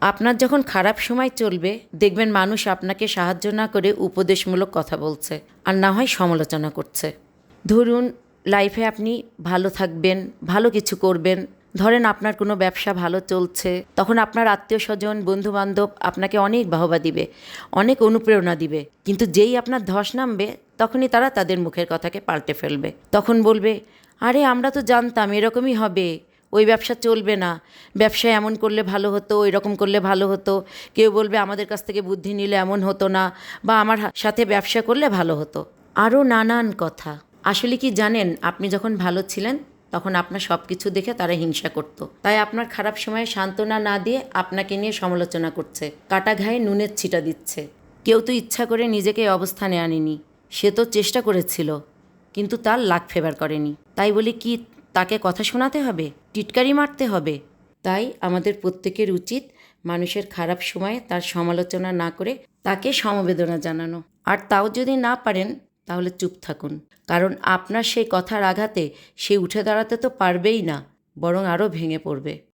আপনার যখন খারাপ সময় চলবে, দেখবেন মানুষ আপনাকে সাহায্য না করে উপদেশমূলক কথা বলছে আর না হয় সমালোচনা করছে। ধরুন লাইফে আপনি ভালো থাকবেন, ভালো কিছু করবেন, ধরেন আপনার কোনো ব্যবসা ভালো চলছে, তখন আপনার আত্মীয় স্বজন বন্ধু বান্ধব আপনাকে অনেক বাহবা দিবে, অনেক অনুপ্রেরণা দিবে, কিন্তু যেই আপনার ধস নামবে, তখনই তারা তাদের মুখের কথাকে পাল্টে ফেলবে। তখন বলবে, আরে, আমরা তো জানতাম এরকমই হবে। ওই ব্যবসা চলবে না। ব্যবসা এমন করলে ভালো হতো, ওই রকম করলে ভালো হতো। কেউ বলবে, আমাদের কাছ থেকে বুদ্ধি নিলে এমন হতো না। বা, আমার সাথে ব্যবসা করলে ভালো হতো। আরও নানান কথা। আসলে কি জানেন, আপনি যখন ভালো ছিলেন, তখন আপনার সব কিছু দেখে তারা হিংসা করত। তাই আপনার খারাপ সময়ে সান্ত্বনা না দিয়ে আপনাকে নিয়ে সমালোচনা করছে। কাটা ঘায়ে নুনের ছিটা দিচ্ছে। কেউ তো ইচ্ছা করে নিজেকে অবস্থানে আনেনি। সে তো চেষ্টা করেছিল, কিন্তু তার লাক ফেভার করেনি। তাই বলে কি তাকে কথা শোনাতে হবে, টিটকারি মারতে হবে। তাই আমাদের প্রত্যেকের উচিত মানুষের খারাপ সময়ে তার সমালোচনা না করে তাকে সমবেদনা জানানো। আর তাও যদি না পারেন, তাহলে চুপ থাকুন। কারণ আপনার সেই কথার আঘাতে সে উঠে দাঁড়াতে তো পারবেই না, বরং আরও ভেঙে পড়বে।